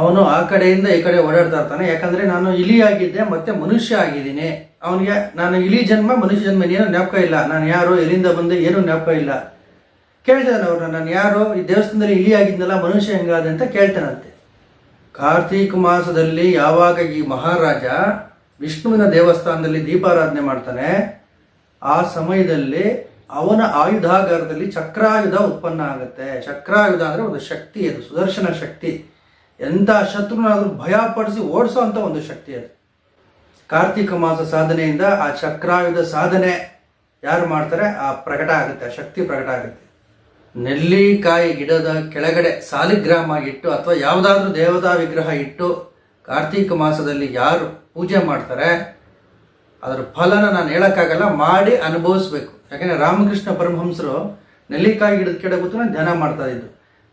ಅವನು ಆ ಕಡೆಯಿಂದ ಈ ಕಡೆ ಓಡಾಡ್ತಾ ಇರ್ತಾನೆ. ಯಾಕಂದ್ರೆ ನಾನು ಇಲಿಯಾಗಿದ್ದೆ ಮತ್ತೆ ಮನುಷ್ಯ ಆಗಿದ್ದೀನಿ. ಅವನಿಗೆ ನಾನು ಇಲಿ ಜನ್ಮ, ಮನುಷ್ಯ ಜನ್ಮ ಏನೂ ನೆಪಕ ಇಲ್ಲ. ನಾನು ಯಾರು ಎಲ್ಲಿಂದ ಬಂದೆ, ಏನೂ ಜ್ಞಾಪಕ ಇಲ್ಲ. ಕೇಳ್ತಾನೆ ಅವ್ರನ್ನ ನಾನು ಯಾರು ಈ ದೇವಸ್ಥಾನದಲ್ಲಿ ಇಲಿ ಆಗಿದ್ನಲ್ಲ ಮನುಷ್ಯ ಹೆಂಗಾದೆ ಅಂತ ಕೇಳ್ತಾನಂತೆ. ಕಾರ್ತೀಕ ಮಾಸದಲ್ಲಿ ಯಾವಾಗ ಈ ಮಹಾರಾಜ ವಿಷ್ಣುವಿನ ದೇವಸ್ಥಾನದಲ್ಲಿ ದೀಪಾರಾಧನೆ ಮಾಡ್ತಾನೆ, ಆ ಸಮಯದಲ್ಲಿ ಅವನ ಆಯುಧಾಗಾರದಲ್ಲಿ ಚಕ್ರಾಯುಧ ಉತ್ಪನ್ನ ಆಗುತ್ತೆ. ಚಕ್ರಾಯುಧ ಅಂದರೆ ಒಂದು ಶಕ್ತಿ, ಅದು ಸುದರ್ಶನ ಶಕ್ತಿ. ಎಂಥ ಶತ್ರುನಾದರೂ ಭಯಪಡಿಸಿ ಅಂತ ಒಂದು ಶಕ್ತಿ ಅದು. ಕಾರ್ತೀಕ ಮಾಸ ಸಾಧನೆಯಿಂದ ಆ ಚಕ್ರಾಯುಧ ಸಾಧನೆ ಯಾರು ಮಾಡ್ತಾರೆ? ಆ ಪ್ರಕಟ ಆಗುತ್ತೆ, ಆ ಶಕ್ತಿ ಪ್ರಕಟ ಆಗುತ್ತೆ. ನೆಲ್ಲಿಕಾಯಿ ಗಿಡದ ಕೆಳಗಡೆ ಸಾಲಿಗ್ರಾಮ ಇಟ್ಟು ಅಥವಾ ಯಾವುದಾದ್ರೂ ದೇವತಾ ವಿಗ್ರಹ ಇಟ್ಟು ಕಾರ್ತೀಕ ಮಾಸದಲ್ಲಿ ಯಾರು ಪೂಜೆ ಮಾಡ್ತಾರೆ, ಅದರ ಫಲನ ನಾನು ಹೇಳೋಕ್ಕಾಗಲ್ಲ, ಮಾಡಿ ಅನುಭವಿಸ್ಬೇಕು. ಯಾಕಂದ್ರೆ ರಾಮಕೃಷ್ಣ ಪರಮಹಂಸರು ನೆಲ್ಲಿಕಾಯಿ ಗಿಡದ ಕೆಳಗೆ ಧ್ಯಾನ ಮಾಡ್ತಾ ಇದ್ದು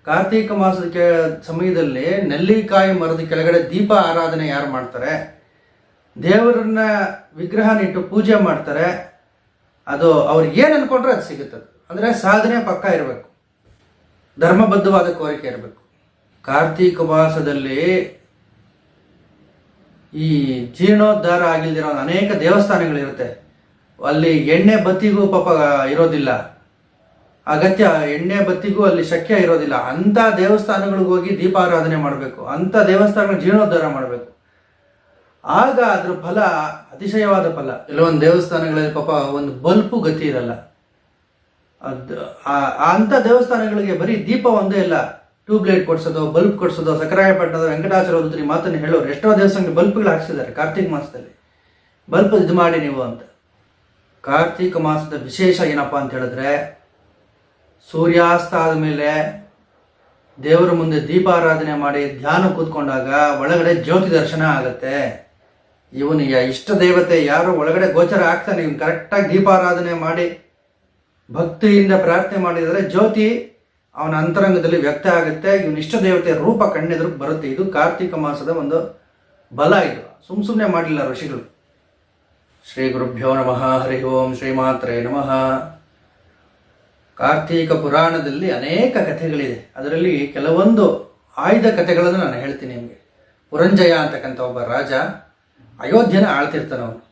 ಕಾರ್ತೀಕ ಮಾಸದ ಸಮಯದಲ್ಲಿ ನೆಲ್ಲಿಕಾಯಿ ಮರದ ಕೆಳಗಡೆ ದೀಪ ಆರಾಧನೆ ಯಾರು ಮಾಡ್ತಾರೆ? ದೇವರನ್ನ ವಿಗ್ರಹನಿಟ್ಟು ಪೂಜೆ ಮಾಡ್ತಾರೆ. ಅದು ಅವ್ರಿಗೆ ಏನು ಅನ್ಕೊಂಡ್ರೆ ಅದು ಸಿಗುತ್ತೆ ಅಂದರೆ ಸಾಧನೆ ಪಕ್ಕ ಇರಬೇಕು. ಧರ್ಮಬದ್ಧವಾದ ಕೋರಿಕೆ ಇರಬೇಕು. ಕಾರ್ತೀಕ ಮಾಸದಲ್ಲಿ ಈ ಜೀರ್ಣೋದ್ಧಾರ ಆಗಿಲ್ದಿರೋ ಅನೇಕ ದೇವಸ್ಥಾನಗಳಿರುತ್ತೆ. ಅಲ್ಲಿ ಎಣ್ಣೆ ಬತ್ತಿಗೂ ಪಾಪ ಇರೋದಿಲ್ಲ. ಅಗತ್ಯ ಎಣ್ಣೆ ಬತ್ತಿಗೂ ಅಲ್ಲಿ ಶಕ್ಯ ಇರೋದಿಲ್ಲ. ಅಂಥ ದೇವಸ್ಥಾನಗಳಿಗೆ ಹೋಗಿ ದೀಪಾರಾಧನೆ ಮಾಡಬೇಕು. ಅಂಥ ದೇವಸ್ಥಾನಗಳ ಜೀರ್ಣೋದ್ಧಾರ ಮಾಡಬೇಕು. ಆಗ ಅದ್ರ ಫಲ, ಅತಿಶಯವಾದ ಫಲ. ಕೆಲವೊಂದು ದೇವಸ್ಥಾನಗಳಲ್ಲಿ ಪಾಪ ಒಂದು ಬಲ್ಪು ಗತಿ ಇರಲ್ಲ. ಅದು ಅಂಥ ದೇವಸ್ಥಾನಗಳಿಗೆ ಬರೀ ದೀಪ ಒಂದೇ ಇಲ್ಲ. ಟ್ಯೂಬ್ಲೈಟ್ ಕೊಡ್ಸೋದು ಬಲ್ಬ್ ಕೊಡ್ಸೋದು ಸಕರಾಯಪಟ್ಟಣದ ವೆಂಕಟಾಚಲೋದ್ರಿ ಮಾತನ್ನು ಹೇಳೋರು ಎಷ್ಟೋ ದೇವಸ್ಥಾನಕ್ಕೆ ಬಲ್ಪ್ಗಳು ಹಾಕ್ಸಿದ್ದಾರೆ ಕಾರ್ತಿಕ ಮಾಸದಲ್ಲಿ. ಬಲ್ಪ್ ಇದು ಮಾಡಿ ನೀವು ಅಂತ. ಕಾರ್ತಿಕ ಮಾಸದ ವಿಶೇಷ ಏನಪ್ಪಾ ಅಂತ ಹೇಳಿದ್ರೆ ಸೂರ್ಯಾಸ್ತ ಆದಮೇಲೆ ದೇವರ ಮುಂದೆ ದೀಪಾರಾಧನೆ ಮಾಡಿ ಧ್ಯಾನ ಕೂತ್ಕೊಂಡಾಗ ಒಳಗಡೆ ಜ್ಯೋತಿ ದರ್ಶನ ಆಗುತ್ತೆ. ಇವನು ಇಷ್ಟ ದೇವತೆ, ಯಾರು ಒಳಗಡೆ ಗೋಚರ ಆಗ್ತಾನೆ, ಇವನು ಕರೆಕ್ಟಾಗಿ ದೀಪಾರಾಧನೆ ಮಾಡಿ ಭಕ್ತಿಯಿಂದ ಪ್ರಾರ್ಥನೆ ಮಾಡಿದರೆ ಜ್ಯೋತಿ ಅವನ ಅಂತರಂಗದಲ್ಲಿ ವ್ಯಕ್ತ ಆಗುತ್ತೆ. ಇವನ ಇಷ್ಟ ದೇವತೆ ರೂಪ ಕಣ್ಣೆದುರು ಬರುತ್ತೆ. ಇದು ಕಾರ್ತಿಕ ಮಾಸದ ಒಂದು ಬಲ ಇದು. ಸುಮ್ ಸುಮ್ಮನೆ ಮಾಡಲಿಲ್ಲ ಋಷಿಗಳು. ಶ್ರೀ ಗುರುಭ್ಯೋ ನಮಃ. ಹರಿ ಓಂ ಶ್ರೀ ಶ್ರೀಮಾತ್ರೇ ನಮಃ. ಕಾರ್ತೀಕ ಪುರಾಣದಲ್ಲಿ ಅನೇಕ ಕಥೆಗಳಿದೆ. ಅದರಲ್ಲಿ ಕೆಲವೊಂದು ಆಯ್ದ ಕಥೆಗಳನ್ನು ನಾನು ಹೇಳ್ತೀನಿ ನಿಮಗೆ. ಪುರಂಜಯ ಅಂತಕ್ಕಂಥ ಒಬ್ಬ ರಾಜ ಅಯೋಧ್ಯನ ಆಳ್ತಿರ್ತಾನೆ ಅವನು.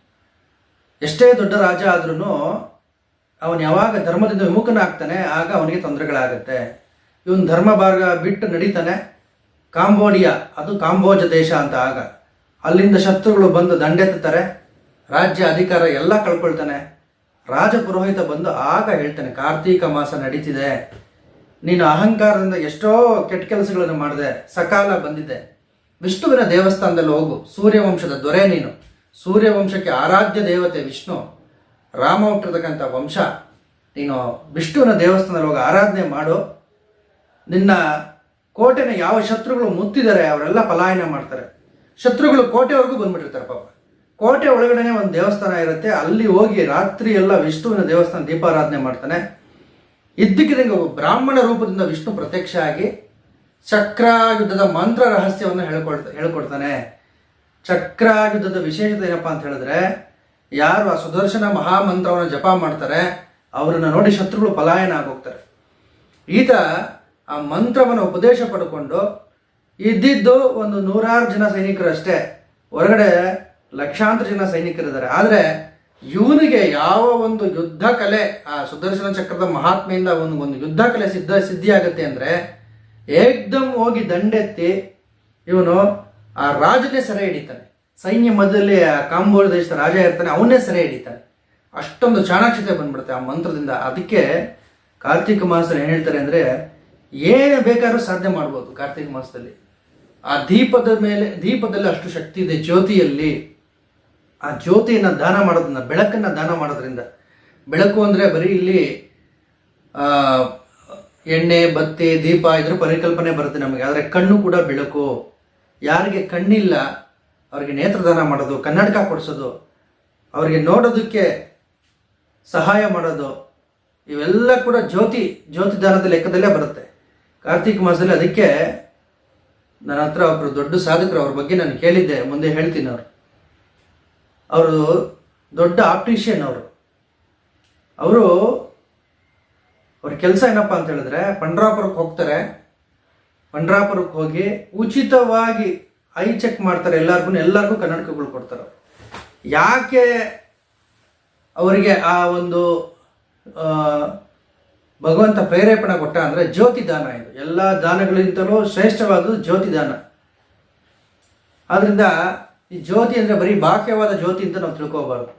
ಎಷ್ಟೇ ದೊಡ್ಡ ರಾಜ ಆದ್ರೂ ಅವನು ಯಾವಾಗ ಧರ್ಮದಿಂದ ವಿಮುಖನಾಗ್ತಾನೆ, ಆಗ ಅವನಿಗೆ ತೊಂದರೆಗಳಾಗುತ್ತೆ. ಇವನು ಧರ್ಮ ಭಾಗ ಬಿಟ್ಟು ನಡೀತಾನೆ. ಕಾಂಬೋಡಿಯಾ, ಅದು ಕಾಂಬೋಜ ದೇಶ ಅಂತ ಆಗ. ಅಲ್ಲಿಂದ ಶತ್ರುಗಳು ಬಂದು ದಂಡೆತ್ತಾರೆ ರಾಜ್ಯ ಅಧಿಕಾರ ಎಲ್ಲ ಕಳ್ಕೊಳ್ತಾನೆ. ರಾಜ ಪುರೋಹಿತ ಬಂದು ಆಗ ಹೇಳ್ತಾನೆ, ಕಾರ್ತೀಕ ಮಾಸ ನಡೀತಿದೆ. ನೀನು ಅಹಂಕಾರದಿಂದ ಎಷ್ಟೋ ಕೆಟ್ಟ ಕೆಲಸಗಳನ್ನು ಮಾಡಿದೆ, ಸಕಾಲ ಬಂದಿದೆ. ವಿಷ್ಣುವಿನ ದೇವಸ್ಥಾನದಲ್ಲಿ ಹೋಗು, ಸೂರ್ಯವಂಶದ ದೊರೆ ನೀನು. ಸೂರ್ಯವಂಶಕ್ಕೆ ಆರಾಧ್ಯ ದೇವತೆ ವಿಷ್ಣು. ರಾಮ ಹುಟ್ಟಿರ್ತಕ್ಕಂಥ ವಂಶ, ನೀನು ವಿಷ್ಣುವಿನ ದೇವಸ್ಥಾನದಲ್ಲಿ ಹೋಗಿ ಆರಾಧನೆ ಮಾಡು. ನಿನ್ನ ಕೋಟೆನ ಯಾವ ಶತ್ರುಗಳು ಮುತ್ತಿದ್ದಾರೆ ಅವರೆಲ್ಲ ಪಲಾಯನ ಮಾಡ್ತಾರೆ. ಶತ್ರುಗಳು ಕೋಟೆವರೆಗೂ ಬಂದ್ಬಿಟ್ಟಿರ್ತಾರೆ ಪಾಪ. ಕೋಟೆ ಒಳಗಡೆನೆ ಒಂದು ದೇವಸ್ಥಾನ ಇರುತ್ತೆ. ಅಲ್ಲಿ ಹೋಗಿ ರಾತ್ರಿ ಎಲ್ಲ ವಿಷ್ಣುವಿನ ದೇವಸ್ಥಾನ ದೀಪಾರಾಧನೆ ಮಾಡ್ತಾನೆ. ಇದ್ದಕ್ಕಿದ್ದಂಗೆ ಬ್ರಾಹ್ಮಣ ರೂಪದಿಂದ ವಿಷ್ಣು ಪ್ರತ್ಯಕ್ಷ ಆಗಿ ಚಕ್ರಾಯುದ್ಧದ ಮಂತ್ರ ರಹಸ್ಯವನ್ನು ಹೇಳ್ಕೊಳ್ತಾ, ಹೇಳ್ಕೊಡ್ತಾನೆ. ಚಕ್ರಾಯುದ್ಧದ ವಿಶೇಷತೆ ಏನಪ್ಪಾ ಅಂತ ಹೇಳಿದ್ರೆ, ಯಾರು ಆ ಸುದರ್ಶನ ಮಹಾಮಂತ್ರವನ್ನು ಜಪ ಮಾಡ್ತಾರೆ, ಅವರನ್ನ ನೋಡಿ ಶತ್ರುಗಳು ಪಲಾಯನ ಆಗೋಗ್ತಾರೆ. ಈತ ಆ ಮಂತ್ರವನ್ನು ಉಪದೇಶ ಪಡ್ಕೊಂಡು ಇದ್ದಿದ್ದು ಒಂದು ನೂರಾರು ಜನ ಸೈನಿಕರಷ್ಟೇ ಹೊರಗಡೆ ಲಕ್ಷಾಂತರ ಜನ ಸೈನಿಕರಿದ್ದಾರೆ. ಆದರೆ ಇವನಿಗೆ ಯಾವ ಒಂದು ಯುದ್ಧ ಕಲೆ, ಆ ಸುದರ್ಶನ ಚಕ್ರದ ಮಹಾತ್ಮೆಯಿಂದ ಒಂದು ಒಂದು ಯುದ್ಧ ಕಲೆ ಸಿದ್ಧ, ಸಿದ್ಧಿಯಾಗುತ್ತೆ ಅಂದರೆ ಏಕ್ದಮ್ ಹೋಗಿ ದಂಡೆತ್ತಿ ಇವನು ಆ ರಾಜನೇ ಸೆರೆ ಹಿಡಿತಾನೆ. ಸೈನ್ಯ ಮಧ್ಯದಲ್ಲಿ ಆ ಕಾಂಬೋಳ ದೇಶದ ರಾಜ ಇರ್ತಾನೆ, ಅವನೇ ಸೆರೆ ಹಿಡಿತಾನೆ. ಅಷ್ಟೊಂದು ಚಾಣಾಕ್ಷತೆ ಬಂದ್ಬಿಡುತ್ತೆ ಆ ಮಂತ್ರದಿಂದ. ಅದಕ್ಕೆ ಕಾರ್ತಿಕ ಮಾಸ ಏನು ಹೇಳ್ತಾರೆ ಅಂದ್ರೆ, ಏನೇ ಬೇಕಾದ್ರೂ ಸಾಧನೆ ಮಾಡ್ಬೋದು ಕಾರ್ತಿಕ ಮಾಸದಲ್ಲಿ. ಆ ದೀಪದ ಮೇಲೆ, ದೀಪದಲ್ಲಿ ಅಷ್ಟು ಶಕ್ತಿ ಇದೆ ಜ್ಯೋತಿಯಲ್ಲಿ. ಆ ಜ್ಯೋತಿಯನ್ನು ದಾನ ಮಾಡೋದ್ರಿಂದ, ಬೆಳಕನ್ನು ದಾನ ಮಾಡೋದ್ರಿಂದ, ಬೆಳಕು ಅಂದರೆ ಬರೀ ಇಲ್ಲಿ ಎಣ್ಣೆ, ಬತ್ತಿ, ದೀಪ ಇದ್ರ ಪರಿಕಲ್ಪನೆ ಬರುತ್ತೆ ನಮಗೆ. ಆದರೆ ಕಣ್ಣು ಕೂಡ ಬೆಳಕು. ಯಾರಿಗೆ ಕಣ್ಣಿಲ್ಲ, ಅವರಿಗೆ ನೇತ್ರದಾನ ಮಾಡೋದು, ಕನ್ನಡಕ ಕೊಡಿಸೋದು, ಅವರಿಗೆ ನೋಡೋದಕ್ಕೆ ಸಹಾಯ ಮಾಡೋದು, ಇವೆಲ್ಲ ಕೂಡ ಜ್ಯೋತಿ ಜ್ಯೋತಿ ದಾನದ ಲೆಕ್ಕದಲ್ಲೇ ಬರುತ್ತೆ. ಕಾರ್ತಿಕ ಮಾಸದಲ್ಲಿ ಅದಕ್ಕೆ ನನ್ನ ಹತ್ರ ಒಬ್ಬರು ದೊಡ್ಡ ಸಾಧಕರು ಅವ್ರ ಬಗ್ಗೆ ನಾನು ಕೇಳಿದ್ದೆ, ಮುಂದೆ ಹೇಳ್ತೀನಿ ಅವರು. ಅವರು ದೊಡ್ಡ ಆಪ್ಟಿಷಿಯನ್ ಅವರು. ಅವರು ಅವ್ರ ಕೆಲಸ ಏನಪ್ಪ ಅಂತ ಹೇಳಿದ್ರೆ ಪಂಡ್ರಾಪುರಕ್ಕೆ ಹೋಗ್ತಾರೆ. ಪಂಡ್ರಾಪುರಕ್ಕೆ ಹೋಗಿ ಉಚಿತವಾಗಿ ಐ ಚೆಕ್ ಮಾಡ್ತಾರೆ ಎಲ್ಲರಿಗೂ ಎಲ್ಲರಿಗೂ ಕನ್ನಡಕಗಳು ಕೊಡ್ತಾರೆ. ಯಾಕೆ ಅವರಿಗೆ ಆ ಒಂದು ಭಗವಂತ ಪ್ರೇರೇಪಣೆ ಕೊಟ್ಟ ಅಂದರೆ ಜ್ಯೋತಿ ದಾನ ಇದು. ಎಲ್ಲ ದಾನಗಳಿಗಿಂತಲೂ ಶ್ರೇಷ್ಠವಾದದ್ದು ಜ್ಯೋತಿ ದಾನ. ಆದ್ರಿಂದ ಈ ಜ್ಯೋತಿ ಅಂದರೆ ಬರೀ ಬಾಹ್ಯವಾದ ಜ್ಯೋತಿ ಅಂತ ನಾವು ತಿಳ್ಕೋಬಾರ್ದು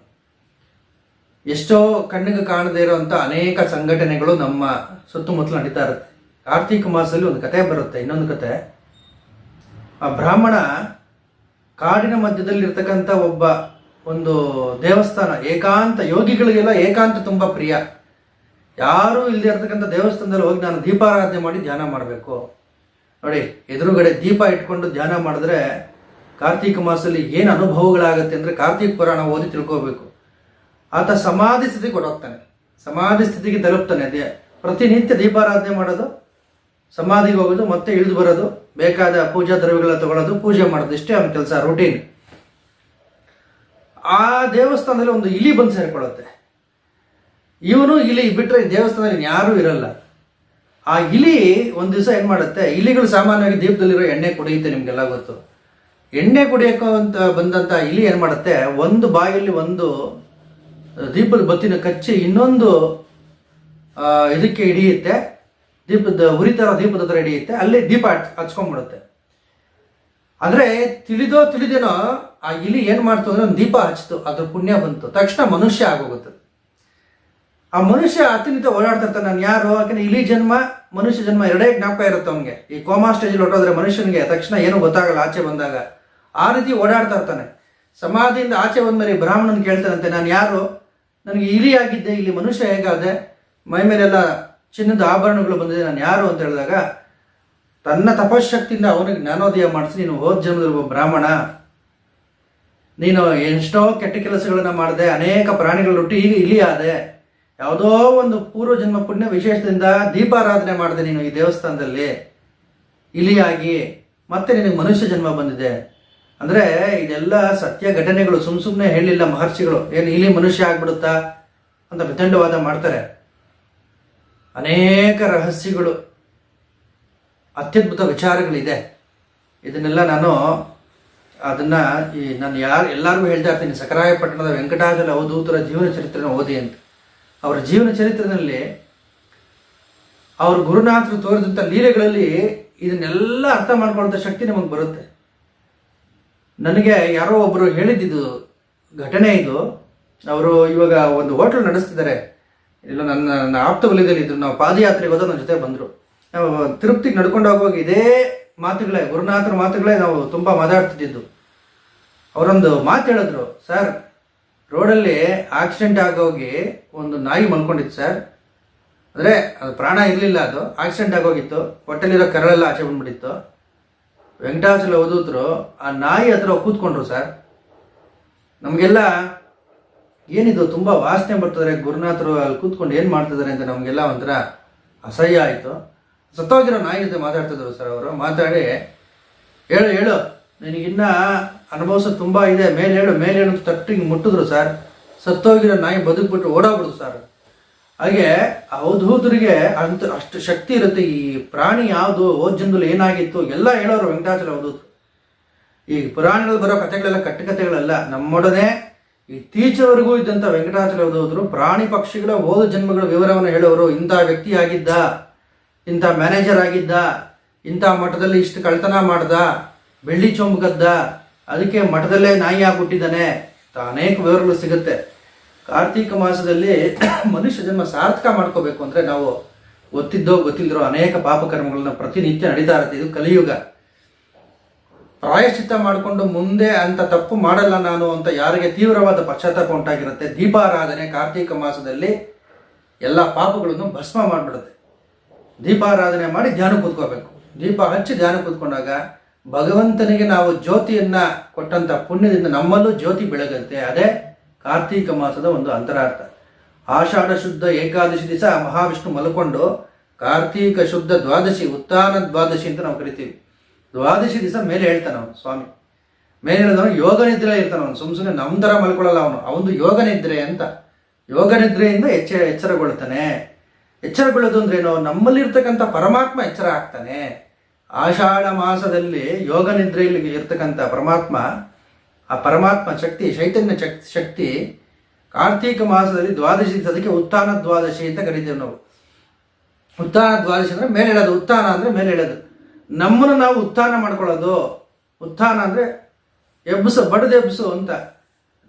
ಎಷ್ಟೋ ಕಣ್ಣಿಗೆ ಕಾಣದೇ ಇರೋವಂಥ ಅನೇಕ ಸಂಘಟನೆಗಳು ನಮ್ಮ ಸುತ್ತಮುತ್ತಲು ನಡೀತಾ ಇರುತ್ತೆ. ಕಾರ್ತಿಕ್ ಮಾಸದಲ್ಲಿ ಒಂದು ಕತೆ ಬರುತ್ತೆ, ಇನ್ನೊಂದು ಕತೆ ಆ ಬ್ರಾಹ್ಮಣ ಕಾಡಿನ ಮಧ್ಯದಲ್ಲಿರ್ತಕ್ಕಂಥ ಒಬ್ಬ ಒಂದು ದೇವಸ್ಥಾನ, ಏಕಾಂತ ಯೋಗಿಗಳಿಗೆಲ್ಲ ಏಕಾಂತ ತುಂಬ ಪ್ರಿಯ. ಯಾರೂ ಇಲ್ಲದೆ ಇರ್ತಕ್ಕಂಥ ದೇವಸ್ಥಾನದಲ್ಲಿ ಹೋಗಿ ನಾನು ದೀಪಾರಾಧನೆ ಮಾಡಿ ಧ್ಯಾನ ಮಾಡಬೇಕು. ನೋಡಿ, ಎದುರುಗಡೆ ದೀಪ ಇಟ್ಕೊಂಡು ಧ್ಯಾನ ಮಾಡಿದ್ರೆ ಕಾರ್ತೀಕ ಮಾಸದಲ್ಲಿ ಏನು ಅನುಭವಗಳಾಗತ್ತೆ ಅಂದರೆ ಕಾರ್ತೀಕ ಪುರಾಣ ಓದಿ ತಿಳ್ಕೋಬೇಕು. ಆತ ಸಮಾಧಿ ಸ್ಥಿತಿಗೆ ಕೊಡೋಗ್ತಾನೆ ಸಮಾಧಿ ಸ್ಥಿತಿಗೆ ತಲುಪ್ತಾನೆ. ದೇ ಪ್ರತಿನಿತ್ಯ ದೀಪಾರಾಧನೆ ಮಾಡೋದು, ಸಮಾಧಿಗೆ ಹೋಗೋದು, ಮತ್ತೆ ಇಳಿದು ಬರೋದು, ಬೇಕಾದ ಪೂಜಾ ದ್ರವ್ಯಗಳ ತಗೊಳ್ಳೋದು ಪೂಜೆ ಮಾಡೋದು, ಇಷ್ಟೇ ಅವನ ಕೆಲಸ ರೂಟೀನ್ ಆ ದೇವಸ್ಥಾನದಲ್ಲಿ ಒಂದು ಇಲಿ ಬಂದು ಸೇರಿಕೊಳ್ಳುತ್ತೆ. ಇವನು ಇಲಿ ಬಿಟ್ಟರೆ ದೇವಸ್ಥಾನದಲ್ಲಿ ಯಾರೂ ಇರಲ್ಲ. ಆ ಇಲಿ ಒಂದು ದಿವಸ ಏನು ಮಾಡುತ್ತೆ? ಇಲಿಗಳು ಸಾಮಾನ್ಯವಾಗಿ ದೀಪದಲ್ಲಿರೋ ಎಣ್ಣೆ ಕುಡಿಯುತ್ತೆ ನಿಮಗೆಲ್ಲ ಗೊತ್ತು. ಎಣ್ಣೆ ಕುಡಿಯೋಕೆ ಅಂತ ಬಂದಂಥ ಇಲಿ ಏನು ಮಾಡುತ್ತೆ? ಒಂದು ಬಾಯಲ್ಲಿ ಒಂದು ದೀಪದ ಬತ್ತಿನ ಕಚ್ಚಿ ಇನ್ನೊಂದು ಇದಕ್ಕೆ ಹಿಡಿಯುತ್ತೆ. ದೀಪದ ಉರಿತರ ದೀಪದ ಹತ್ರ ಹಿಡಿಯುತ್ತೆ. ಅಲ್ಲಿ ದೀಪ ಹಚ್, ಹಚ್ಕೊಂಡ್ಬಿಡುತ್ತೆ. ಆದರೆ ತಿಳಿದೋ ತಿಳಿದೇನೋ, ಆ ಇಲಿ ಏನು ಮಾಡ್ತು ಅಂದ್ರೆ ಒಂದು ದೀಪ ಹಚ್ತು. ಅದ್ರ ಪುಣ್ಯ ಬಂತು. ತಕ್ಷಣ ಮನುಷ್ಯ ಆಗೋಗುತ್ತೆ. ಆ ಮನುಷ್ಯ ಅತ್ಯಂತ ಓಡಾಡ್ತಾ ಇರ್ತಾನೆ. ನಾನು ಯಾರು? ಯಾಕಂದ್ರೆ ಇಲಿ ಜನ್ಮ, ಮನುಷ್ಯ ಜನ್ಮ ಎರಡೇ ಜ್ಞಾಪಕ ಇರುತ್ತೆ ಅವನಿಗೆ. ಈ ಕೋಮಾ ಸ್ಟೇಜಲ್ಲಿ ಹೊಟ್ಟೋದ್ರೆ ಮನುಷ್ಯನಿಗೆ ತಕ್ಷಣ ಏನು ಗೊತ್ತಾಗಲ್ಲ. ಆಚೆ ಬಂದಾಗ ಆ ರೀತಿ ಓಡಾಡ್ತಾ ಇರ್ತಾನೆ. ಸಮಾಧಿಯಿಂದ ಆಚೆ ಬಂದ್ಮೇಲೆ ಮೇಲೆ ಬ್ರಾಹ್ಮಣನ್ ಕೇಳ್ತಾನಂತೆ, ನಾನು ಯಾರು? ನನಗೆ ಇಲಿ ಆಗಿದ್ದೆ ಇಲ್ಲಿ ಮನುಷ್ಯ ಹೇಗಾದೆ ಮೈ ಮೇಲೆಲ್ಲ ಚಿನ್ನದ ಆಭರಣಗಳು ಬಂದಿದೆ, ನಾನು ಯಾರು? ಅಂತ ಹೇಳಿದಾಗ, ತನ್ನ ತಪಶಕ್ತಿಯಿಂದ ಅವನಿಗೆ ಜ್ಞಾನೋದಯ ಮಾಡಿಸಿ, ನೀನು ಹೋದ ಜನ್ಮದಲ್ಲಿ ಬ್ರಾಹ್ಮಣ. ನೀನು ಎಷ್ಟೋ ಕೆಟ್ಟ ಕೆಲಸಗಳನ್ನ ಮಾಡಿದೆ, ಅನೇಕ ಪ್ರಾಣಿಗಳೊಟ್ಟು ಈಗ ಇಲಿ ಆದೆ. ಯಾವುದೋ ಒಂದು ಪೂರ್ವ ಜನ್ಮ ಪುಣ್ಯ ವಿಶೇಷದಿಂದ ದೀಪಾರಾಧನೆ ಮಾಡಿದೆ ನೀನು ಈ ದೇವಸ್ಥಾನದಲ್ಲಿ. ಇಲಿಯಾಗಿ ಮತ್ತೆ ನಿನಗೆ ಮನುಷ್ಯ ಜನ್ಮ ಬಂದಿದೆ. ಅಂದ್ರೆ ಇದೆಲ್ಲ ಸತ್ಯ ಘಟನೆಗಳು, ಸುಮ್ ಸುಮ್ಮನೆ ಹೇಳಿಲ್ಲ ಮಹರ್ಷಿಗಳು. ಏನು ಇಲ್ಲಿ ಮನುಷ್ಯ ಆಗ್ಬಿಡುತ್ತಾ ಅಂತ ವಿತಂಡವಾದ ಮಾಡ್ತಾರೆ. ಅನೇಕ ರಹಸ್ಯಗಳು, ಅತ್ಯದ್ಭುತ ವಿಚಾರಗಳಿದೆ. ಇದನ್ನೆಲ್ಲ ನಾನು ಅದನ್ನ ಈ ನಾನು ಯಾರು, ಎಲ್ಲರಿಗೂ ಹೇಳ್ತಾ ಇರ್ತೀನಿ. ಸಕರಾಯಪಟ್ಟಣದ ವೆಂಕಟಾಚಲ ಅವಧೂತರ ಜೀವನ ಚರಿತ್ರೆನ ಓದಿ ಅಂತ. ಅವರ ಜೀವನ ಚರಿತ್ರೆಯಲ್ಲಿ ಅವ್ರ ಗುರುನಾಥರು ತೋರಿದಂಥ ಲೀಲೆಗಳಲ್ಲಿ ಇದನ್ನೆಲ್ಲ ಅರ್ಥ ಮಾಡ್ಕೊಳ್ಳೋ ಶಕ್ತಿ ನಮಗೆ ಬರುತ್ತೆ. ನನಗೆ ಯಾರೋ ಒಬ್ಬರು ಹೇಳಿದ್ದಿದ್ದು ಘಟನೆ ಇದು. ಅವರು ಇವಾಗ ಒಂದು ಹೋಟ್ಲ್ ನಡೆಸ್ತಿದ್ದಾರೆ. ಇಲ್ಲ ನನ್ನ ನನ್ನ ಆಪ್ತ ವಲಯದಲ್ಲಿ ಇದ್ರು. ನಾವು ಪಾದಯಾತ್ರೆಗೆ ಹೋದ ನನ್ನ ಜೊತೆ ಬಂದರು. ನಾವು ತಿರುಪ್ತಿಗೆ ನಡ್ಕೊಂಡು ಹೋಗುವಾಗ ಇದೇ ಮಾತುಗಳೇ, ಗುರುನಾಥರ ಮಾತುಗಳೇ ನಾವು ತುಂಬ ಮಾತಾಡ್ತಿದ್ದು ಅವರೊಂದು ಮಾತು ಹೇಳಿದ್ರು, ಸರ್, ರೋಡಲ್ಲಿ ಆಕ್ಸಿಡೆಂಟ್ ಆಗೋಗಿ ಒಂದು ನಾಯಿ ಮಲ್ಕೊಂಡಿತ್ತು, ಸರ್. ಅಂದರೆ ಅದು ಪ್ರಾಣ ಇರಲಿಲ್ಲ ಅದು. ಆಕ್ಸಿಡೆಂಟ್ ಆಗೋಗಿತ್ತು. ಹೊಟ್ಟೆಲಿರೋ ಕರಳೆಲ್ಲ ಆಚೆ ಬಂದ್ಬಿಟ್ಟಿತ್ತು. ವೆಂಕಟಾಚಲ ಓದಿದ್ರು, ಆ ನಾಯಿ ಹತ್ರ ಕೂತ್ಕೊಂಡ್ರು ಸರ್. ನಮಗೆಲ್ಲ ಏನಿದು, ತುಂಬ ವಾಸನೆ ಬರ್ತಿದ್ದಾರೆ ಗುರುನಾಥರು ಅಲ್ಲಿ ಕೂತ್ಕೊಂಡು ಏನು ಮಾಡ್ತಿದ್ದಾರೆ ಅಂತ ನಮಗೆಲ್ಲ ಒಂಥರ ಅಸಹ್ಯ ಆಯಿತು. ಸತ್ತೋಗಿರೋ ನಾಯಿ ಜೊತೆ ಮಾತಾಡ್ತಿದ್ರು ಸರ್ ಅವರು. ಮಾತಾಡಿ, ಹೇಳು ಹೇಳು. ನಿನಗಿನ್ನ ಅನುಭವಿಸೋದು ತುಂಬ ಇದೆ. ಮೇಲೆ ಹೇಳು ಮೇಲೆ ಹೇಳು ತಟ್ಟಿಗೆ ಮುಟ್ಟಿದ್ರು ಸರ್. ಸತ್ತೋಗಿರೋ ನಾಯಿ ಬದುಕ್ಬಿಟ್ಟು ಓಡೋಗ್ಬಿಡುದು ಸರ್. ಹಾಗೆ ಅವಧೂತರಿಗೆ ಅಂತ ಅಷ್ಟು ಶಕ್ತಿ ಇರುತ್ತೆ. ಈ ಪ್ರಾಣಿ ಯಾವುದು ಹೋದ ಜನ್ಮದಲ್ಲಿ ಏನಾಗಿತ್ತು, ಎಲ್ಲ ಹೇಳೋರು ವೆಂಕಟಾಚಲ ಅವಧೂತರು ಈ ಪುರಾಣಗಳು ಬರೋ ಕಥೆಗಳೆಲ್ಲ ಕಟ್ಟುಕಥೆಗಳಲ್ಲ ನಮ್ಮೊಡನೆ ಇತ್ತೀಚೆವರೆಗೂ ಇದ್ದಂಥ ವೆಂಕಟಾಚಲ ಅವಧೂತರು ಪ್ರಾಣಿ ಪಕ್ಷಿಗಳ ಓದು ಜನ್ಮಗಳ ವಿವರವನ್ನು ಹೇಳೋರು. ಇಂಥ ವ್ಯಕ್ತಿ ಆಗಿದ್ದ, ಇಂಥ ಮ್ಯಾನೇಜರ್ ಆಗಿದ್ದ, ಇಂಥ ಮಠದಲ್ಲಿ ಇಷ್ಟು ಕಳ್ತನ ಮಾಡ್ದ, ಬೆಳ್ಳಿ ಚೊಂಬಗದ್ದ ಅದಕ್ಕೆ ಮಠದಲ್ಲೇ ನಾಯಿ ಆಗಿಬಿಟ್ಟಿದ್ದಾನೆ. ಅನೇಕ ವಿವರಗಳು ಸಿಗುತ್ತೆ. ಕಾರ್ತೀಕ ಮಾಸದಲ್ಲಿ ಮನುಷ್ಯ ಜನ್ಮ ಸಾರ್ಥಕ ಮಾಡ್ಕೋಬೇಕು ಅಂದರೆ ನಾವು ಗೊತ್ತಿದ್ದೋ ಗೊತ್ತಿಲ್ಲದಿರೋ ಅನೇಕ ಪಾಪಕರ್ಮಗಳನ್ನ ಪ್ರತಿನಿತ್ಯ ನಡೀತಾ ಇರುತ್ತೆ. ಇದು ಕಲಿಯುಗ. ಪ್ರಾಯಶ್ಚಿತ್ತ ಮಾಡಿಕೊಂಡು ಮುಂದೆ ಅಂತ ತಪ್ಪು ಮಾಡಲ್ಲ ನಾನು ಅಂತ ಯಾರಿಗೆ ತೀವ್ರವಾದ ಪಶ್ಚಾತ್ತಾಪ ಉಂಟಾಗಿರುತ್ತೆ. ದೀಪಾರಾಧನೆ ಕಾರ್ತೀಕ ಮಾಸದಲ್ಲಿ ಎಲ್ಲ ಪಾಪಗಳನ್ನು ಭಸ್ಮ ಮಾಡಿಬಿಡುತ್ತೆ. ದೀಪಾರಾಧನೆ ಮಾಡಿ ಧ್ಯಾನ ಕೂತ್ಕೋಬೇಕು. ದೀಪ ಹಚ್ಚಿ ಧ್ಯಾನ ಕೂತ್ಕೊಂಡಾಗ ಭಗವಂತನಿಗೆ ನಾವು ಜ್ಯೋತಿಯನ್ನ ಕೊಟ್ಟಂತ ಪುಣ್ಯದಿಂದ ನಮ್ಮಲ್ಲೂ ಜ್ಯೋತಿ ಬೆಳಗುತ್ತೆ. ಅದೇ ಕಾರ್ತೀಕ ಮಾಸದ ಒಂದು ಅಂತರಾರ್ಥ. ಆಷಾಢ ಶುದ್ಧ ಏಕಾದಶಿ ದಿವಸ ಮಹಾವಿಷ್ಣು ಮಲ್ಕೊಂಡು ಕಾರ್ತೀಕ ಶುದ್ಧ ದ್ವಾದಶಿ, ಉತ್ಥಾನ ದ್ವಾದಶಿ ಅಂತ ನಾವು ಕರಿತೀವಿ. ದ್ವಾದಶಿ ದಿವಸ ಮೇಲೆ ಹೇಳ್ತಾನೆ ಅವನು ಸ್ವಾಮಿ. ಮೇಲೆ ಹೇಳಿದವನು ಯೋಗ ನಿದ್ರೆ ಇರ್ತಾನೆ ಅವನು ಸುಮ್ ಸುಮ್ಮನೆ ನಮ್ಮ ಥರ ಮಲ್ಕೊಳ್ಳಲ್ಲ ಅವನು. ಅವನು ಯೋಗ ನಿದ್ರೆ ಅಂತ. ಯೋಗ ನಿದ್ರೆಯಿಂದ ಎಚ್ಚ ಎಚ್ಚರಗೊಳ್ತಾನೆ ಎಚ್ಚರಗೊಳ್ಳೋದು ಅಂದ್ರೇನು ನಮ್ಮಲ್ಲಿರ್ತಕ್ಕಂಥ ಪರಮಾತ್ಮ ಎಚ್ಚರ ಆಗ್ತಾನೆ. ಆಷಾಢ ಮಾಸದಲ್ಲಿ ಯೋಗ ನಿದ್ರೆಯಲ್ಲಿ ಇರ್ತಕ್ಕಂಥ ಪರಮಾತ್ಮ ಆ ಪರಮಾತ್ಮ ಶಕ್ತಿ, ಚೈತನ್ಯ ಶಕ್ತಿ ಕಾರ್ತೀಕ ಮಾಸದಲ್ಲಿ ದ್ವಾದಶಿ ಅದಕ್ಕೆ ಉತ್ಥಾನ ದ್ವಾದಶಿ ಅಂತ ಕರಿತೀವಿ ನಾವು. ಉತ್ಥಾನ ದ್ವಾದಶಿ ಅಂದರೆ ಮೇಲೆ ಹೇಳೋದು ಉತ್ಥಾನ ಅಂದರೆ ಮೇಲೆ ಹೇಳೋದು ನಮ್ಮನ್ನು ನಾವು ಉತ್ಥಾನ ಮಾಡ್ಕೊಳ್ಳೋದು. ಉತ್ಥಾನ ಅಂದರೆ ಎಬ್ಬಿಸು ಬಡದೆಬ್ಬಿಸು ಅಂತ.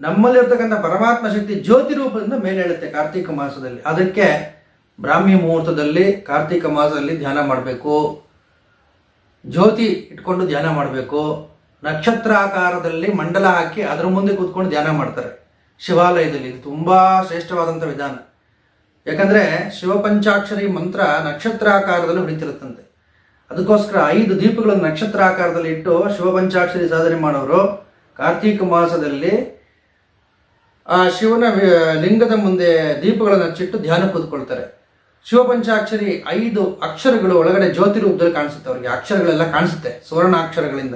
ನಮ್ಮಲ್ಲಿರ್ತಕ್ಕಂಥ ಪರಮಾತ್ಮ ಶಕ್ತಿ ಜ್ಯೋತಿ ರೂಪದಿಂದ ಮೇಲೆ ಹೇಳುತ್ತೆ ಕಾರ್ತೀಕ ಮಾಸದಲ್ಲಿ. ಅದಕ್ಕೆ ಬ್ರಾಹ್ಮಿ ಮುಹೂರ್ತದಲ್ಲಿ ಕಾರ್ತೀಕ ಮಾಸದಲ್ಲಿ ಧ್ಯಾನ ಮಾಡಬೇಕು. ಜ್ಯೋತಿ ಇಟ್ಕೊಂಡು ಧ್ಯಾನ ಮಾಡಬೇಕು. ನಕ್ಷತ್ರಾಕಾರದಲ್ಲಿ ಮಂಡಲ ಹಾಕಿ ಅದರ ಮುಂದೆ ಕೂತ್ಕೊಂಡು ಧ್ಯಾನ ಮಾಡ್ತಾರೆ. ಶಿವಾಲಯದಲ್ಲಿ ಇದು ತುಂಬ ಶ್ರೇಷ್ಠವಾದಂಥ ವಿಧಾನ. ಯಾಕಂದರೆ ಶಿವಪಂಚಾಕ್ಷರಿ ಮಂತ್ರ ನಕ್ಷತ್ರಾಕಾರದಲ್ಲಿ ಹೊಡಿತಿರುತ್ತಂತೆ. ಅದಕ್ಕೋಸ್ಕರ ಐದು ದೀಪಗಳನ್ನು ನಕ್ಷತ್ರಾಕಾರದಲ್ಲಿ ಇಟ್ಟು ಶಿವಪಂಚಾಕ್ಷರಿ ಸಾಧನೆ ಮಾಡೋರು ಕಾರ್ತೀಕ ಮಾಸದಲ್ಲಿ, ಆ ಶಿವನ ಲಿಂಗದ ಮುಂದೆ ದೀಪಗಳನ್ನು ಹಚ್ಚಿಟ್ಟು ಧ್ಯಾನ ಕೂತ್ಕೊಳ್ತಾರೆ. ಶಿವಪಂಚಾಕ್ಷರಿ ಐದು ಅಕ್ಷರಗಳು ಒಳಗಡೆ ಜ್ಯೋತಿ ರೂಪದಲ್ಲಿ ಕಾಣಿಸುತ್ತೆ ಅವರಿಗೆ. ಅಕ್ಷರಗಳೆಲ್ಲ ಕಾಣಿಸುತ್ತೆ. ಸುವರ್ಣ ಅಕ್ಷರಗಳಿಂದ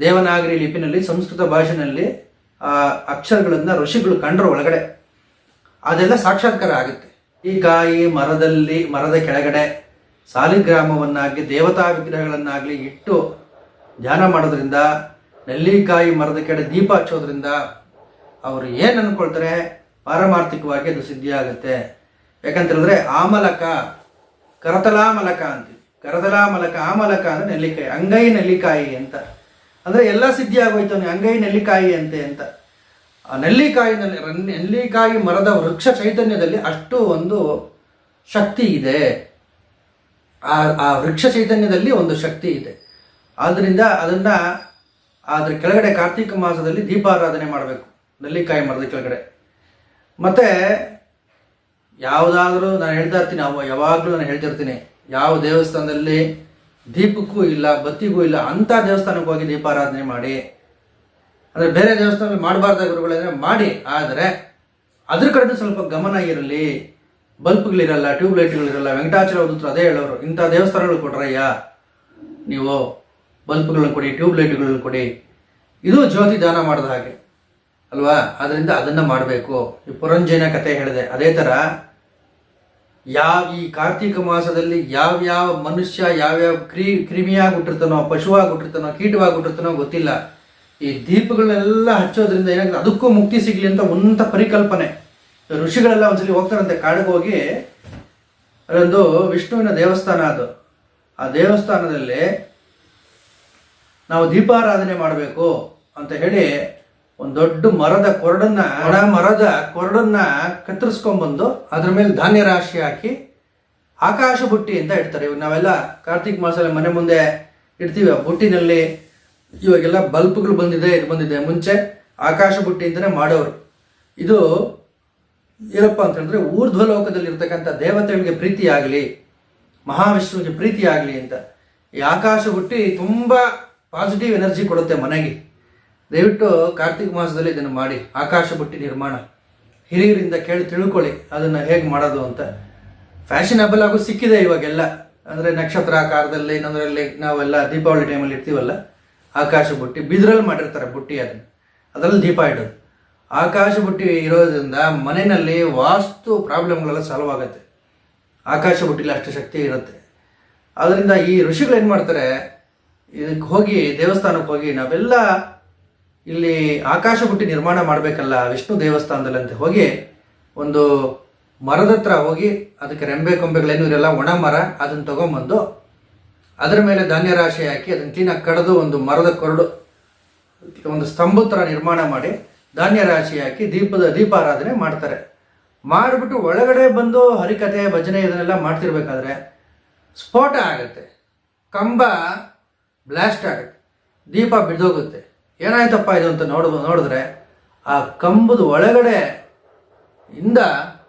ದೇವನಾಗರಿ ಲಿಪಿನಲ್ಲಿ, ಸಂಸ್ಕೃತ ಭಾಷೆನಲ್ಲಿ, ಆ, ಅಕ್ಷರಗಳನ್ನ ಋಷಿಗಳು ಕಂಡ್ರ ಒಳಗಡೆ. ಅದೆಲ್ಲ ಸಾಕ್ಷಾತ್ಕಾರ ಆಗುತ್ತೆ. ಈ ಕಾಯಿ ಮರದಲ್ಲಿ, ಮರದ ಕೆಳಗಡೆ, ಸಾಲಿಗ್ರಾಮವನ್ನಾಗಲಿ, ದೇವತಾ ವಿಗ್ರಹಗಳನ್ನಾಗಲಿ ಇಟ್ಟು ಧ್ಯಾನ ಮಾಡೋದ್ರಿಂದ, ನೆಲ್ಲಿಕಾಯಿ ಮರದ ಕೆಡೆ ದೀಪ ಹಚ್ಚೋದ್ರಿಂದ ಅವರು ಏನು ಅನ್ಕೊಳ್ತಾರೆ? ಪಾರಮಾರ್ಥಿಕವಾಗಿ ಅದು ಸಿದ್ಧಿ ಆಗುತ್ತೆ ಯಾಕಂತ ಹೇಳಿದ್ರೆ ಆಮಲಕ, ಕರತಲಾಮಲಕ ಅಂತೀವಿ. ಕರತಲಾಮಲಕ, ಆಮಲಕ ಅಂದ್ರೆ ನೆಲ್ಲಿಕಾಯಿ, ಅಂಗೈ ನೆಲ್ಲಿಕಾಯಿ ಅಂತ. ಅಂದ್ರೆ ಎಲ್ಲ ಸಿದ್ಧಿ ಆಗೋಯ್ತು ಅಂಗೈ ನೆಲ್ಲಿಕಾಯಿ ಅಂತೆ ಅಂತ. ಆ ನೆಲ್ಲಿಕಾಯಿನಲ್ಲಿ ನೆಲ್ಲಿಕಾಯಿ ಮರದ ವೃಕ್ಷ ಚೈತನ್ಯದಲ್ಲಿ ಅಷ್ಟು ಒಂದು ಶಕ್ತಿ ಇದೆ. ಆ ಆ ವೃಕ್ಷ ಚೈತನ್ಯದಲ್ಲಿ ಒಂದು ಶಕ್ತಿ ಇದೆ. ಆದ್ದರಿಂದ ಅದನ್ನ ಅದ್ರ ಕೆಳಗಡೆ ಕಾರ್ತೀಕ ಮಾಸದಲ್ಲಿ ದೀಪಾರಾಧನೆ ಮಾಡಬೇಕು, ನೆಲ್ಲಿಕಾಯಿ ಮರದ ಕೆಳಗಡೆ. ಮತ್ತೆ ಯಾವುದಾದ್ರೂ ನಾನು ಹೇಳ್ತಾ ಇರ್ತೀನಿ, ಅವ ಯಾವಾಗಲೂ ನಾನು ಹೇಳ್ತಿರ್ತೀನಿ, ಯಾವ ದೇವಸ್ಥಾನದಲ್ಲಿ ದೀಪಕ್ಕೂ ಇಲ್ಲ, ಬತ್ತಿಗೂ ಇಲ್ಲ, ಅಂಥ ದೇವಸ್ಥಾನಕ್ಕೆ ಹೋಗಿ ದೀಪಾರಾಧನೆ ಮಾಡಿ, ಅಂದರೆ ಬೇರೆ ದೇವಸ್ಥಾನದಲ್ಲಿ ಮಾಡಬಾರ್ದ ಗುರುಗಳಂದ್ರೆ ಮಾಡಿ, ಆದರೆ ಅದ್ರ ಕಡೆ ಸ್ವಲ್ಪ ಗಮನ ಇರಲಿ. ಬಲ್ಪ್ಗಳಿರಲ್ಲ ಟ್ಯೂಬ್ ಲೈಟ್ಗಳಿರಲ್ಲ ವೆಂಕಟಾಚಲ ಅವಧೂತರು ಅದೇ ಹೇಳೋರು, ಇಂಥ ದೇವಸ್ಥಾನಗಳು ಕೊಡ್ರಯ್ಯ. ನೀವು ಬಲ್ಪ್ಗಳನ್ನು ಕೊಡಿ ಟ್ಯೂಬ್ ಲೈಟ್ಗಳನ್ನ ಕೊಡಿ. ಇದು ಜ್ಯೋತಿ ದಾನ ಮಾಡಿದ ಹಾಗೆ, ಅಲ್ವಾ? ಅದರಿಂದ ಅದನ್ನ ಮಾಡಬೇಕು. ಈ ಪುರಂಜಯನ ಕತೆ ಹೇಳಿದೆ, ಅದೇ ಥರ ಯಾವ ಈ ಕಾರ್ತಿಕ ಮಾಸದಲ್ಲಿ ಯಾವ್ಯಾವ ಮನುಷ್ಯ ಯಾವ್ಯಾವ ಕ್ರಿ ಕ್ರಿಮಿಯಾಗಿ ಹುಟ್ಟಿರ್ತಾನೋ ಪಶುವಾಗಿ ಹುಟ್ಟಿರ್ತಾನೋ ಕೀಟವಾಗಿ ಗೊತ್ತಿಲ್ಲ. ಈ ದೀಪಗಳನ್ನೆಲ್ಲ ಹಚ್ಚೋದ್ರಿಂದ ಏನಾಗುತ್ತೆ? ಅದಕ್ಕೂ ಮುಕ್ತಿ ಸಿಗ್ಲಿ ಅಂತ ಉನ್ನತ ಪರಿಕಲ್ಪನೆ. ಋಷಿಗಳೆಲ್ಲ ಒಂದ್ಸಲಿ ಹೋಗ್ತಾರಂತೆ ಕಾಡಿಗೆ ಹೋಗಿ. ವಿಷ್ಣುವಿನ ದೇವಸ್ಥಾನ ಅದು. ಆ ದೇವಸ್ಥಾನದಲ್ಲಿ ನಾವು ದೀಪಾರಾಧನೆ ಮಾಡಬೇಕು ಅಂತ ಹೇಳಿ ಒಂದು ದೊಡ್ಡ ಮರದ ಕೊರಡನ್ನ ಒಣ ಮರದ ಕೊರಡನ್ನ ಕತ್ತರಿಸ್ಕೊಂಡ್ಬಂದು ಅದ್ರ ಮೇಲೆ ಧಾನ್ಯ ರಾಶಿ ಹಾಕಿ ಆಕಾಶ ಬುಟ್ಟಿ ಅಂತ ಇಡ್ತಾರೆ. ಇವಾಗ ನಾವೆಲ್ಲ ಕಾರ್ತಿಕ್ ಮಾಸದಲ್ಲಿ ಮನೆ ಮುಂದೆ ಇಡ್ತೀವಿ. ಆ ಬುಟ್ಟಿನಲ್ಲಿ ಇವಾಗೆಲ್ಲ ಬಲ್ಪ್ಗಳು ಬಂದಿದೆ, ಇದು ಬಂದಿದೆ. ಮುಂಚೆ ಆಕಾಶ ಬುಟ್ಟಿ ಅಂತಲೇ ಮಾಡೋರು. ಇದು ಏನಪ್ಪ ಅಂತ ಹೇಳಿದ್ರೆ ಊರ್ಧ್ವ ದೇವತೆಗಳಿಗೆ ಪ್ರೀತಿ ಆಗಲಿ ಮಹಾವಿಷ್ಣುವಿಗೆ ಪ್ರೀತಿ ಆಗಲಿ ಅಂತ ಈ ಆಕಾಶ ಬುಟ್ಟಿ ತುಂಬ ಪಾಸಿಟಿವ್ ಎನರ್ಜಿ ಕೊಡುತ್ತೆ ಮನೆಗೆ. ದಯವಿಟ್ಟು ಕಾರ್ತಿಕ ಮಾಸದಲ್ಲಿ ಇದನ್ನು ಮಾಡಿ, ಆಕಾಶ ಬುಟ್ಟಿ ನಿರ್ಮಾಣ. ಹಿರಿಯರಿಂದ ಕೇಳಿ ತಿಳ್ಕೊಳ್ಳಿ ಅದನ್ನು ಹೇಗೆ ಮಾಡೋದು ಅಂತ. ಫ್ಯಾಷನಬಲ್ ಆಗೋ ಸಿಕ್ಕಿದೆ ಇವಾಗೆಲ್ಲ. ಅಂದರೆ ನಕ್ಷತ್ರ ಆಕಾರದಲ್ಲಿ ಇನ್ನೊಂದರಲ್ಲಿ ನಾವೆಲ್ಲ ದೀಪಾವಳಿ ಟೈಮಲ್ಲಿ ಇರ್ತೀವಲ್ಲ, ಆಕಾಶ ಬುಟ್ಟಿ, ಬಿದಿರಲ್ಲಿ ಮಾಡಿರ್ತಾರೆ ಬುಟ್ಟಿ ಅದನ್ನು. ಅದರಲ್ಲಿ ದೀಪ ಇಡೋದು. ಆಕಾಶ ಬುಟ್ಟಿ ಇರೋದ್ರಿಂದ ಮನೆಯಲ್ಲಿ ವಾಸ್ತು ಪ್ರಾಬ್ಲಮ್ಗಳೆಲ್ಲ ಸಾಲ್ವ್ ಆಗುತ್ತೆ. ಆಕಾಶ ಬುಟ್ಟಿಲಿ ಅಷ್ಟು ಶಕ್ತಿ ಇರುತ್ತೆ. ಅದರಿಂದ ಈ ಋಷಿಗಳು ಏನು ಮಾಡ್ತಾರೆ, ಇದಕ್ಕೆ ಹೋಗಿ ದೇವಸ್ಥಾನಕ್ಕೆ ಹೋಗಿ ನಾವೆಲ್ಲ ಇಲ್ಲಿ ಆಕಾಶ ಬುಟ್ಟಿ ನಿರ್ಮಾಣ ಮಾಡಬೇಕಲ್ಲ ವಿಷ್ಣು ದೇವಸ್ಥಾನದಲ್ಲಿ ಹೋಗಿ ಒಂದು ಮರದ ಹತ್ರ ಹೋಗಿ ಅದಕ್ಕೆ ರೆಂಬೆ ಕೊಂಬೆಗಳೇನು ಇರಲ್ಲ, ಒಣ ಮರ, ಅದನ್ನು ತಗೊಂಬಂದು ಅದರ ಮೇಲೆ ಧಾನ್ಯ ರಾಶಿ ಹಾಕಿ ಅದನ್ನು ಕ್ಲೀನಾಗಿ ಕಡಿದು ಒಂದು ಮರದ ಕೊರಡು, ಒಂದು ಸ್ತಂಭ ಥರ ನಿರ್ಮಾಣ ಮಾಡಿ ಧಾನ್ಯ ರಾಶಿ ಹಾಕಿ ದೀಪದ ದೀಪಾರಾಧನೆ ಮಾಡ್ತಾರೆ. ಮಾಡಿಬಿಟ್ಟು ಒಳಗಡೆ ಬಂದು ಹರಿಕತೆ ಭಜನೆ ಇದನ್ನೆಲ್ಲ ಮಾಡ್ತಿರ್ಬೇಕಾದ್ರೆ ಸ್ಫೋಟ ಆಗುತ್ತೆ. ಕಂಬ ಬ್ಲಾಸ್ಟ್ ಆಗುತ್ತೆ. ದೀಪ ಬಿದ್ದೋಗುತ್ತೆ. ಏನಾಯ್ತಪ್ಪ ಇದು ಅಂತ ನೋಡ ನೋಡಿದ್ರೆ ಆ ಕಂಬದ ಒಳಗಡೆ ಇಂದ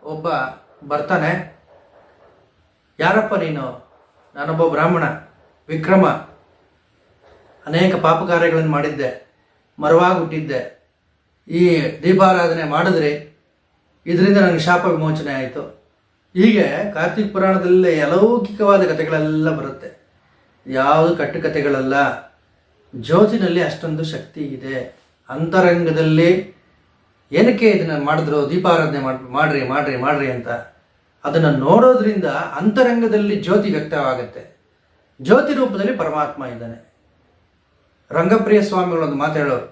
ಒಬ್ಬ ಬರ್ತಾನೆ. ಯಾರಪ್ಪ ನೀನು? ನಾನೊಬ್ಬ ಬ್ರಾಹ್ಮಣ, ವಿಕ್ರಮ. ಅನೇಕ ಪಾಪ ಕಾರ್ಯಗಳನ್ನು ಮಾಡಿದ್ದೆ ಮರವಾಗಿ ಹುಟ್ಟಿದ್ದೆ ಈ ದೀಪಾರಾಧನೆ ಮಾಡಿದ್ರೆ ಇದರಿಂದ ನನಗೆ ಶಾಪ ವಿಮೋಚನೆ ಆಯಿತು. ಹೀಗೆ ಕಾರ್ತಿಕ್ ಪುರಾಣದಲ್ಲಿ ಅಲೌಕಿಕವಾದ ಕಥೆಗಳೆಲ್ಲ ಬರುತ್ತೆ. ಯಾವುದು ಕಟ್ಟುಕತೆಗಳಲ್ಲ ಜ್ಯೋತಿನಲ್ಲಿ ಅಷ್ಟೊಂದು ಶಕ್ತಿ ಇದೆ. ಅಂತರಂಗದಲ್ಲಿ ಏನಕ್ಕೆ ಇದನ್ನು ಮಾಡಿದ್ರು, ದೀಪಾರಾಧನೆ ಮಾಡಿ, ಮಾಡ್ರಿ ಮಾಡ್ರಿ ಮಾಡ್ರಿ ಅಂತ ಅದನ್ನು ನೋಡೋದ್ರಿಂದ ಅಂತರಂಗದಲ್ಲಿ ಜ್ಯೋತಿ ವ್ಯಕ್ತವಾಗುತ್ತೆ. ಜ್ಯೋತಿ ರೂಪದಲ್ಲಿ ಪರಮಾತ್ಮ ಇದ್ದಾನೆ. ರಂಗಪ್ರಿಯ ಸ್ವಾಮಿಗಳು ಒಂದು ಮಾತು ಹೇಳೋರು.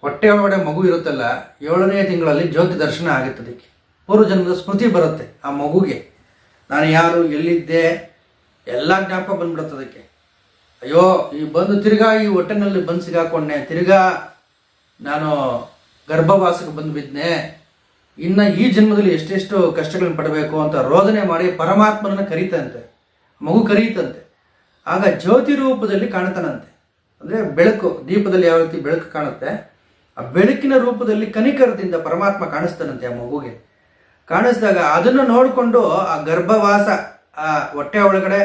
ಹೊಟ್ಟೆ ಒಳಗಡೆ ಮಗು ಇರುತ್ತಲ್ಲ, ಏಳನೇ ತಿಂಗಳಲ್ಲಿ ಜ್ಯೋತಿ ದರ್ಶನ ಆಗುತ್ತೆ ಅದಕ್ಕೆ ಪೂರ್ವಜನ್ಮದ ಸ್ಮೃತಿ ಬರುತ್ತೆ ಆ ಮಗುಗೆ. ನಾನು ಯಾರು, ಎಲ್ಲಿದ್ದೆ, ಎಲ್ಲ ಜ್ಞಾಪಕ ಬಂದ್ಬಿಡುತ್ತೆ ಅದಕ್ಕೆ. ಅಯ್ಯೋ, ಈ ಬಂದು ತಿರ್ಗಾ ಈ ಹೊಟ್ಟೆನಲ್ಲಿ ಬಂದು ಸಿಗಾಕೊಂಡೆ. ತಿರ್ಗಾ ನಾನು ಗರ್ಭವಾಸಕ್ಕೆ ಬಂದು ಬಿದ್ದೆ ಇನ್ನು ಈ ಜನ್ಮದಲ್ಲಿ ಎಷ್ಟೆಷ್ಟು ಕಷ್ಟಗಳನ್ನ ಪಡಬೇಕು ಅಂತ ರೋದನೆ ಮಾಡಿ ಪರಮಾತ್ಮನನ್ನ ಕರೀತಂತೆ. ಮಗು ಕರೀತಂತೆ. ಆಗ ಜ್ಯೋತಿ ರೂಪದಲ್ಲಿ ಕಾಣ್ತಾನಂತೆ. ಅಂದರೆ ಬೆಳಕು, ದೀಪದಲ್ಲಿ ಯಾವ ರೀತಿ ಬೆಳಕು ಕಾಣುತ್ತೆ, ಆ ಬೆಳಕಿನ ರೂಪದಲ್ಲಿ ಕನಿಕರದಿಂದ ಪರಮಾತ್ಮ ಕಾಣಿಸ್ತಾನಂತೆ ಆ ಮಗುಗೆ. ಕಾಣಿಸಿದಾಗ ಅದನ್ನು ನೋಡಿಕೊಂಡು ಆ ಗರ್ಭವಾಸ, ಆ ಹೊಟ್ಟೆ ಒಳಗಡೆ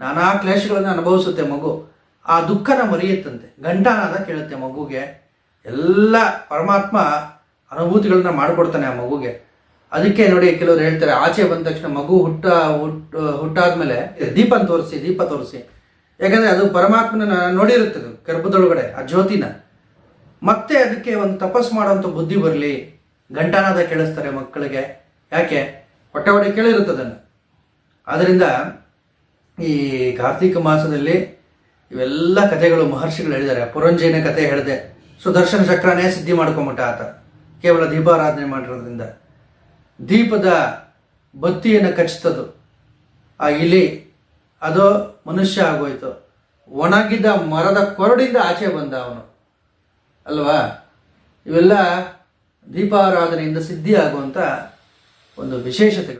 ನಾನಾ ಕ್ಲೇಶಗಳನ್ನು ಅನುಭವಿಸುತ್ತೆ ಮಗು. ಆ ದುಃಖನ ಮರೆಯುತ್ತಂತೆ. ಗಂಟಾನಾದ ಕೇಳುತ್ತೆ ಮಗುಗೆ, ಎಲ್ಲ ಪರಮಾತ್ಮ ಅನುಭೂತಿಗಳನ್ನ ಮಾಡಿಕೊಡ್ತಾನೆ ಆ ಮಗುಗೆ. ಅದಕ್ಕೆ ನೋಡಿ ಕೆಲವರು ಹೇಳ್ತಾರೆ, ಆಚೆ ಬಂದ ತಕ್ಷಣ ಮಗು ಹುಟ್ಟ ಹುಟ್ಟು ಹುಟ್ಟಾದ್ಮೇಲೆ ದೀಪ ತೋರಿಸಿ ದೀಪ ತೋರಿಸಿ. ಯಾಕಂದ್ರೆ ಅದು ಪರಮಾತ್ಮನ ನೋಡಿರುತ್ತೆ ಅದು ಗರ್ಭದೊಳಗಡೆ, ಆ ಜ್ಯೋತಿನ. ಮತ್ತೆ ಅದಕ್ಕೆ ಒಂದು ತಪಸ್ಸು ಮಾಡುವಂಥ ಬುದ್ಧಿ ಬರಲಿ. ಗಂಟಾನಾದ ಕೇಳಿಸ್ತಾರೆ ಮಕ್ಕಳಿಗೆ. ಯಾಕೆ? ಹೊಟ್ಟೆ ಹೊಟ್ಟೆ ಕೇಳಿರುತ್ತೆ ಅದನ್ನು ಆದ್ದರಿಂದ ಈ ಕಾರ್ತೀಕ ಮಾಸದಲ್ಲಿ ಇವೆಲ್ಲ ಕಥೆಗಳು ಮಹರ್ಷಿಗಳು ಹೇಳಿದ್ದಾರೆ. ಪುರಂಜಯನ ಕಥೆ ಹೇಳಿದೆ, ಸುದರ್ಶನ ಚಕ್ರನೇ ಸಿದ್ಧಿ ಮಾಡ್ಕೊಂಬಿಟ್ಟ ಆತ. ಕೇವಲ ದೀಪಾರಾಧನೆ ಮಾಡಿರೋದ್ರಿಂದ. ದೀಪದ ಬತ್ತಿಯನ್ನು ಕಚ್ತದು ಆ ಇಲಿ, ಅದು ಮನುಷ್ಯ ಆಗೋಯ್ತು. ಒಣಗಿದ ಮರದ ಕೊರಡಿಂದ ಆಚೆ ಬಂದ ಅವನು. ಅಲ್ವಾ? ಇವೆಲ್ಲ ದೀಪಾರಾಧನೆಯಿಂದ ಸಿದ್ಧಿ ಆಗುವಂಥ ಒಂದು ವಿಶೇಷತೆ.